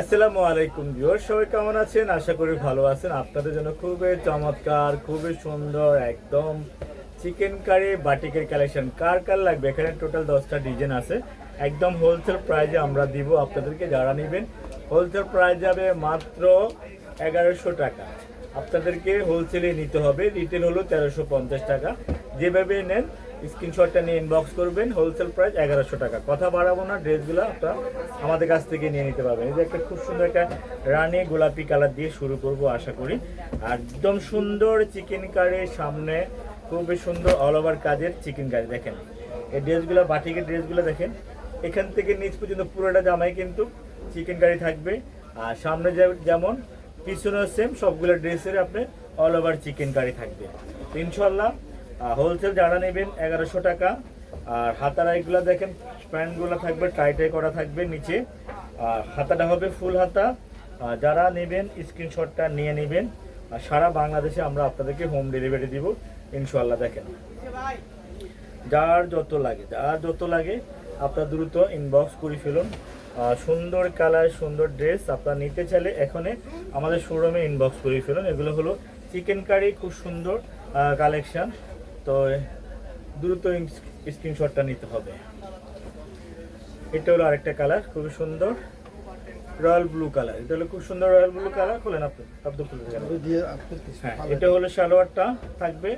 আসসালামু আলাইকুম ভিউয়ার সবাই কেমন আছেন? আশা করি ভালো আছেন। আপনাদের জন্য খুবই চমৎকার, খুবই সুন্দর, একদম চিকেন কারি বাটিকের কালেকশন কার কার লাগবে? এখানে টোটাল দশটা ডিজাইন আছে। একদম হোলসেল প্রাইজে আমরা দিব আপনাদেরকে, যারা নেবেন। হোলসেল প্রাইস যাবে মাত্র এগারোশো টাকা। আপনাদেরকে হোলসেলে নিতে হবে। রিটেল হলো তেরোশো পঞ্চাশ টাকা। যেভাবে নেন স্ক্রিনশটটা নিয়ে ইনবক্স করবেন হোলসেল প্রাইস এগারোশো টাকা। কথা বাড়াবো না, ড্রেসগুলো আপনারা আমাদের কাছ থেকে নিয়ে নিতে পারবেন। এই যে একটা খুব সুন্দর একটা রানি গোলাপি কালার দিয়ে শুরু করব, আশা করি। আর একদম সুন্দর চিকেন কারির সামনে, খুবই সুন্দর অল ওভার কাজের চিকেন কারি দেখেন। এই ড্রেসগুলো, বাটিকের ড্রেসগুলো দেখেন। এখান থেকে নিচ পর্যন্ত পুরোটা জামাই কিন্তু চিকেন কারি থাকবে। আর সামনে যেমন, পিছনেও সেম সবগুলো ড্রেসের আপনি অল ওভার চিকেন কারি থাকবে। ইনশাল্লাহ হোলসেল যারা নেবেন এগারোশো টাকা, আর হাতার এগুলো দেখেন, প্যান্টগুলো থাকবে টাই টাই করা থাকবে নিচে। আর হাতাটা হবে ফুল হাতা। যারা নেবেন স্ক্রিনশটটা নিয়ে নেবেন। আর সারা বাংলাদেশে আমরা আপনাদেরকে হোম ডেলিভারি দিব ইনশাল্লাহ দেখেন। যার যত লাগে, যার যত লাগে, আপনার দ্রুত ইনবক্স করে ফেলুন। সুন্দর কালার, সুন্দর ড্রেস আপনার নিতে চাইলে এখানে আমাদের শোরুমে ইনবক্স করে ফেলুন। এগুলো হলো চিকেন কারি খুব সুন্দর কালেকশন তো দ্রুত স্ক্রিনশটটা নিতে হবে। এটা হলো আরেকটা কালার খুবই সুন্দর। Royal blue colour. এটা হলো খুব সুন্দর রয়্যাল ব্লু কালার। খুলেন আপনি আপনি খুলে হ্যাঁ এটা হলো সালোয়ারটা থাকবে।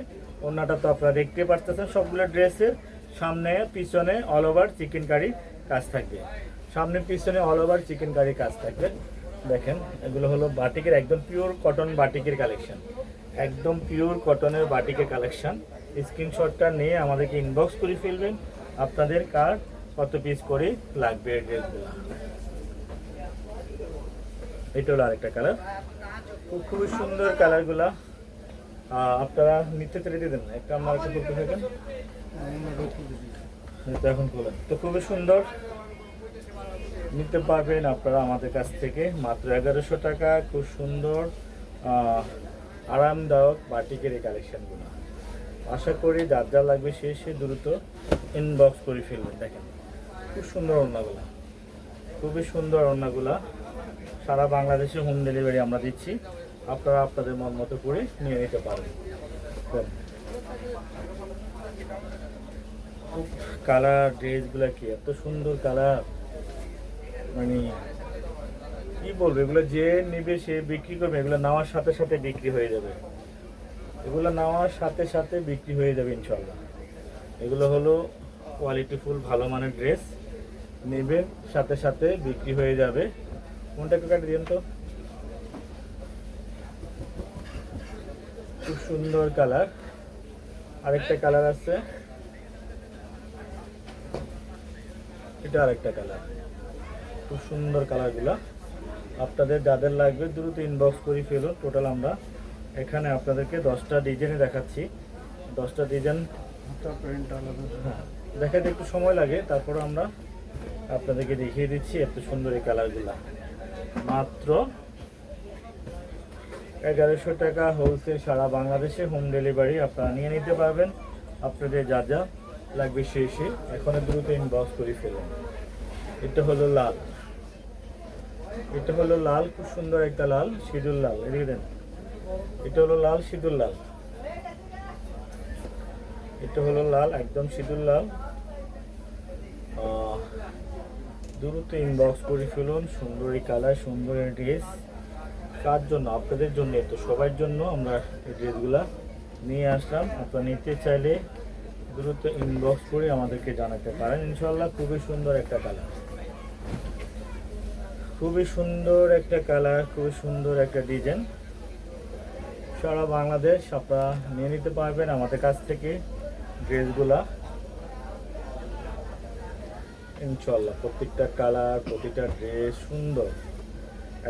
ওনাটা তো আপনারা দেখতে পারতেছেন। সবগুলো ড্রেসের সামনে পিছনে অল ওভার চিকেন কারি কাজ থাকবে। সামনে পিছনে অল ওভার চিকেন কারি কাজ থাকবে। দেখেন এগুলো হলো বাটিকের একদম পিওর কটন বাটিকের কালেকশন একদম পিওর কটনের বাটিকের কালেকশন স্ক্রিনশটটা নিয়ে আমাদেরকে ইনবক্স করে ফেলবেন। আপনাদের কার কত পিস করে লাগবে ড্রেসগুলো এটা হলো আরেকটা কালার খুব, খুবই সুন্দর কালারগুলা আপনারা নিতে চলে দিতেন না। একটা আমার একটা করতে থাকেন। এখন খোলেন তো খুবই সুন্দর। নিতে পারবেন আপনারা আমাদের কাছ থেকে। মাত্র এগারোশো টাকা। খুব সুন্দর আরামদায়ক বাটিকের এই কালেকশনগুলো আশা করি যার যা লাগবে সে সে দ্রুত ইনবক্স করে ফেলবেন দেখেন। খুব সুন্দর ওড়নাগুলা খুবই সুন্দর ওড়নাগুলা সারা বাংলাদেশে হোম ডেলিভারি আমরা দিচ্ছি। আপনারা আপনাদের মন মতো করে নিয়ে নিতে পারেন। কালার ড্রেসগুলো কি, এত সুন্দর কালার মানে কি বলব, এগুলো যে নেবে সে বিক্রি করবে, এগুলো নেওয়ার সাথে সাথে বিক্রি হয়ে যাবে। এগুলো নেওয়ার সাথে সাথে বিক্রি হয়ে যাবে ইনশাল্লাহ এগুলো হলো কোয়ালিটিফুল ভালো মানের ড্রেস নেবেন সাথে সাথে বিক্রি হয়ে যাবে। কোনটা একটু কাটে দিন তো। খুব সুন্দর কালার। আরেকটা কালার আছে। এটা আরেকটা কালার। খুব সুন্দর কালারগুলো। আপনাদের যাদের লাগবে দ্রুত ইনবক্স করে ফেলুন। টোটাল আমরা এখানে আপনাদেরকে দশটা ডিজাইনে দেখাচ্ছি। দশটা ডিজাইন হ্যাঁ দেখাতে একটু সময় লাগে তারপর আমরা আপনাদেরকে দেখিয়ে দিচ্ছি এত সুন্দর এই কালারগুলো মাত্র এগারোশো টাকা হোলসেল সারা বাংলাদেশে হোম ডেলিভারি আপনারা নিয়ে নিতে পারবেন। আপনাদের যা যা লাগবে সেই সে এখনও দ্রুত ইনবক্স করে ফেলুন। এটা হলো লাল। এটা হলো লাল খুব সুন্দর একটা লাল সিঁদুর লাল এদিকে দেন। এটা হলো লাল সিঁদুর লাল। এটা হলো লাল, একদম সিঁদুর লাল। দ্রুত ইনবক্স করে ফেলুন, সুন্দরী কালার, সুন্দর ড্রেস কার জন্য? আপনাদের জন্য তো, সবার জন্য আমরা এই ড্রেসগুলা নিয়ে আসলাম। আপনারা নিতে চাইলে দ্রুত ইনবক্স করে আমাদেরকে জানাতে পারেন। ইনশাল্লাহ খুবই সুন্দর একটা কালার। খুবই সুন্দর একটা কালার, খুবই সুন্দর একটা ডিজাইন সারা বাংলাদেশ, আপনারা নিয়ে নিতে পারবেন আমাদের কাছ থেকে ড্রেসগুলা। ইনশাল্লাহ প্রত্যেকটা কালার, প্রতিটা ড্রেস সুন্দর,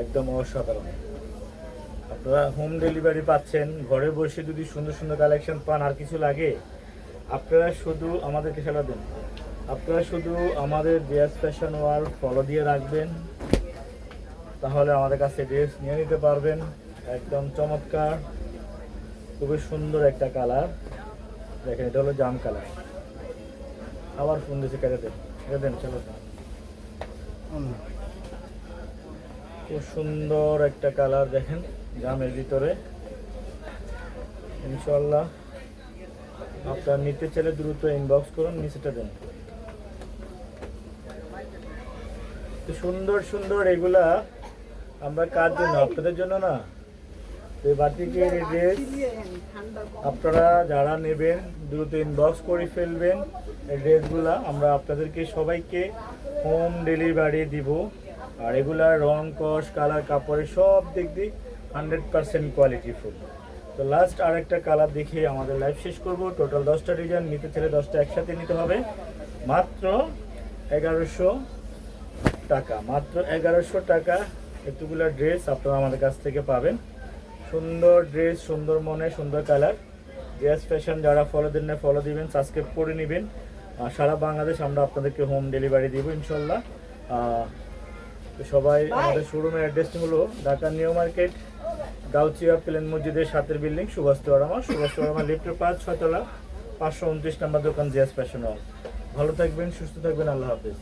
একদম অসাধারণ। আপনারা হোম ডেলিভারি পাচ্ছেন, ঘরে বসে যদি সুন্দর সুন্দর কালেকশন পান, আর কিছু লাগে, আপনারা শুধু আমাদেরকে সেবা দেন। আপনারা শুধু আমাদের ডিয়াস ফ্যাশন ওয়ার্ল্ড ফলো দিয়ে রাখবেন, তাহলে আমাদের কাছে ড্রেস নিয়ে নিতে পারবেন, একদম চমৎকার। খুবই সুন্দর একটা কালার। দেখেন এটা হলো জাম কালার। আবার ফোন দিয়েছে কেটে দেন কেটে দেন চলো। খুব সুন্দর একটা কালার দেখেন জামের ভিতরে। ইনশাল্লাহ আপনার নিতে চাইলে দ্রুত ইনবক্স করুন নিচেটা দেন। তো সুন্দর সুন্দর এগুলা আমরা কার জন্য? আপনাদের জন্য না? এই বাটিকের ড্রেস আপনারা যারা নেবেন দ্রুত ইনবক্স করে ফেলবেন এই ড্রেসগুলা, আমরা আপনাদেরকে সবাইকে হোম ডেলিভারি দিব। আর এগুলার রং, কস কালার কাপড়ের সব দিক দিয়ে হান্ড্রেড পার্সেন্ট কোয়ালিটি ফুল। তো লাস্ট আরেকটা কালার দেখে আমাদের লাইভ শেষ করব। টোটাল দশটা ডিজাইন নিতে চাইলে দশটা একসাথে নিতে হবে। মাত্র এগারোশো টাকা, মাত্র এগারোশো টাকা এতগুলো ড্রেস আপনারা আমাদের কাছ থেকে পাবেন। সুন্দর ড্রেস সুন্দর মনে সুন্দর কালার জেস ফ্যাশন যারা ফলো দেন না ফলো দিবেন সাবস্ক্রাইব করে নেবেন। আর সারা বাংলাদেশ আমরা আপনাদেরকে হোম ডেলিভারি দিব ইনশাল্লাহ। সবাই আমাদের শোরুমের অ্যাড্রেসটি হলো ঢাকা নিউ মার্কেট গাউচিয়া প্লেন মসজিদের সাথের বিল্ডিং সুভাষ তোরামা সুভাষ তোরামা লিফটের পাঁচ ছয়তলা পাঁচশো উনত্রিশ নাম্বার দোকান জিয়াস ফ্যাশন হল ভালো থাকবেন সুস্থ থাকবেন আল্লাহ হাফিজ।